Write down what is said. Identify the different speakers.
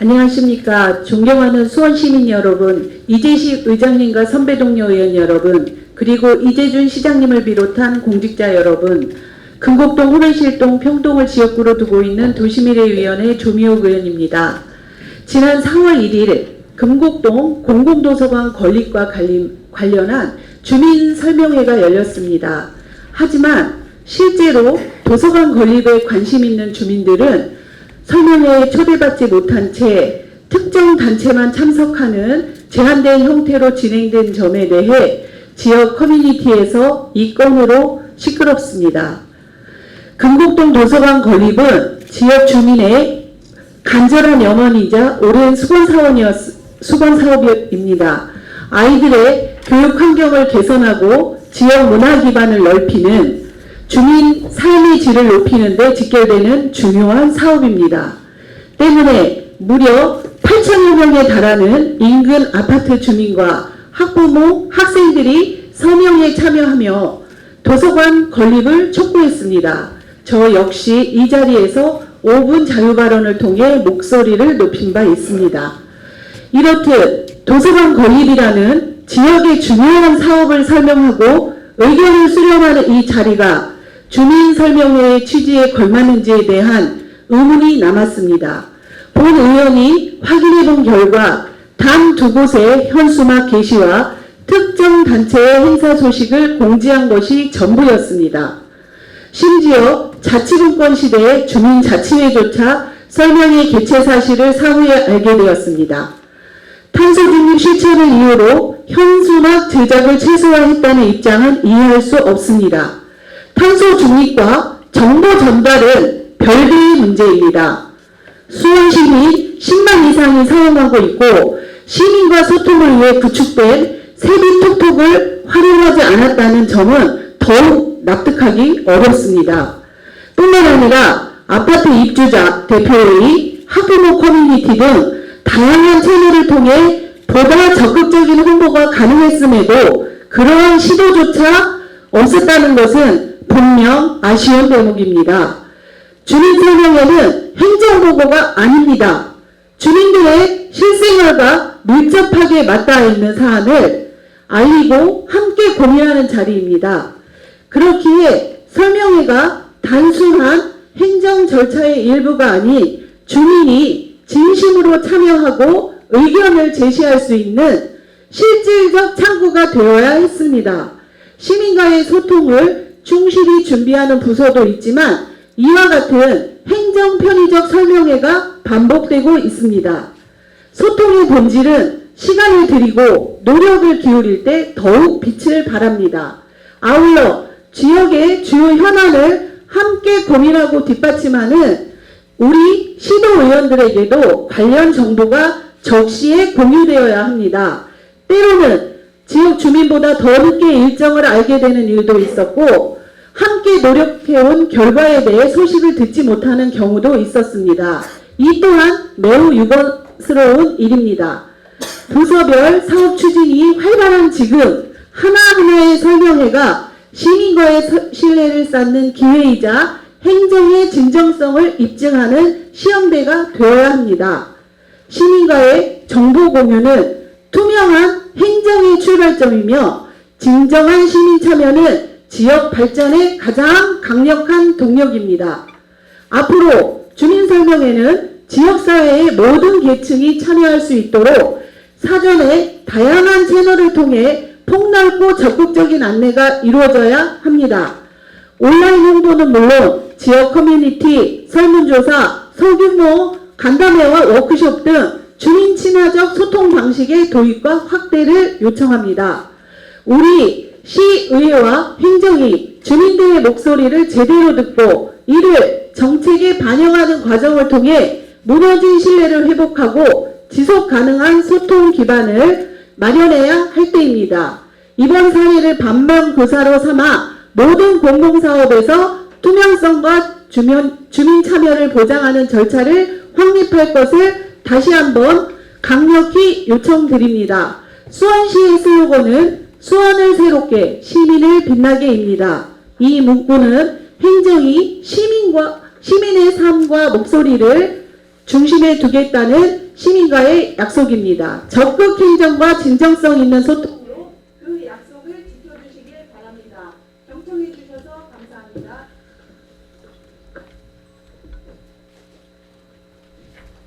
Speaker 1: 안녕하십니까. 존경하는 수원시민 여러분, 이재식 의장님과 선배 동료 의원 여러분, 그리고 이재준 시장님을 비롯한 공직자 여러분, 금곡동, 후배실동, 평동을 지역구로 두고 있는 도시미래위원회 조미옥 의원입니다. 지난 4월 1일 금곡동 공공도서관 건립과 관련한 주민 설명회가 열렸습니다. 하지만 실제로 도서관 건립에 관심 있는 주민들은 설명회에 초대받지 못한 채 특정 단체만 참석하는 제한된 형태로 진행된 점에 대해 지역 커뮤니티에서 이 건으로 시끄럽습니다. 금곡동 도서관 건립은 지역 주민의 간절한 염원이자 오랜 수건 사원이었 수건 사업입니다. 아이들의 교육 환경을 개선하고 지역 문화 기반을 넓히는 주민 삶의 질을 높이는 데 직결되는 중요한 사업입니다. 때문에 무려 8천여 명에 달하는 인근 아파트 주민과 학부모, 학생들이 서명에 참여하며 도서관 건립을 촉구했습니다. 저 역시 이 자리에서 5분 자유 발언을 통해 목소리를 높인 바 있습니다. 이렇듯 도서관 건립이라는 지역의 중요한 사업을 설명하고 의견을 수렴하는 이 자리가 주민 설명회의 취지에 걸맞는지에 대한 의문이 남았습니다. 본 의원이 확인해 본 결과 단 두 곳의 현수막 게시와 특정 단체의 행사 소식을 공지한 것이 전부였습니다. 심지어 자치분권 시대의 주민자치회조차 설명회 개최 사실을 사후에 알게 되었습니다. 탄소 중립 실천을 이유로 현수막 제작을 최소화했다는 입장은 이해할 수 없습니다. 탄소 중립과 정보 전달은 별개의 문제입니다. 수원 시민 10만 이상이 사용하고 있고 시민과 소통을 위해 구축된 세비 톡톡을 활용하지 않았다는 점은 더욱 납득하기 어렵습니다. 뿐만 아니라 아파트 입주자, 대표회의, 학부모 커뮤니티 등 다양한 채널을 통해 보다 적극적인 홍보가 가능했음에도 그러한 시도조차 없었다는 것은 분명 아쉬운 대목입니다. 주민 설명회는 행정보고가 아닙니다. 주민들의 실생활과 밀접하게 맞닿아 있는 사안을 알리고 함께 고민하는 자리입니다. 그렇기에 설명회가 단순한 행정 절차의 일부가 아닌 주민이 진심으로 참여하고 의견을 제시할 수 있는 실질적 창구가 되어야 했습니다. 시민과의 소통을 충실히 준비하는 부서도 있지만 이와 같은 행정 편의적 설명회가 반복되고 있습니다. 소통의 본질은 시간을 들이고 노력을 기울일 때 더욱 빛을 발합니다. 아울러 지역의 주요 현안을 함께 고민하고 뒷받침하는 우리 시도 의원들에게도 관련 정보가 적시에 공유되어야 합니다. 때로는 지역 주민보다 더 늦게 일정을 알게 되는 일도 있었고 함께 노력해온 결과에 대해 소식을 듣지 못하는 경우도 있었습니다. 이 또한 매우 유감스러운 일입니다. 부서별 사업 추진이 활발한 지금 하나하나의 설명회가 시민과의 서- 신뢰를 쌓는 기회이자 행정의 진정성을 입증하는 시험대가 되어야 합니다. 시민과의 정보 공유는 투명한 행정의 출발점이며 진정한 시민 참여는 지역 발전의 가장 강력한 동력입니다. 앞으로 주민설명회는 지역사회의 모든 계층이 참여할 수 있도록 사전에 다양한 채널을 통해 폭넓고 적극적인 안내가 이루어져야 합니다. 온라인 홍보는 물론 지역 커뮤니티, 설문조사, 소규모 간담회와 워크숍 등 주민 친화적 소통 방식의 도입과 확대를 요청합니다. 우리 시의회와 행정이 주민들의 목소리를 제대로 듣고 이를 정책에 반영하는 과정을 통해 무너진 신뢰를 회복하고 지속 가능한 소통 기반을 마련해야 할 때입니다. 이번 사례를 반면교사로 삼아 모든 공공사업에서 투명성과 주민, 주민 참여를 보장하는 절차를 확립할 것을 다시 한번 강력히 요청드립니다. 수원시의 슬로건은 수원을 새롭게 시민을 빛나게입니다. 이 문구는 행정이 시민과 시민의 삶과 목소리를 중심에 두겠다는 시민과의 약속입니다. 적극 행정과 진정성 있는 소통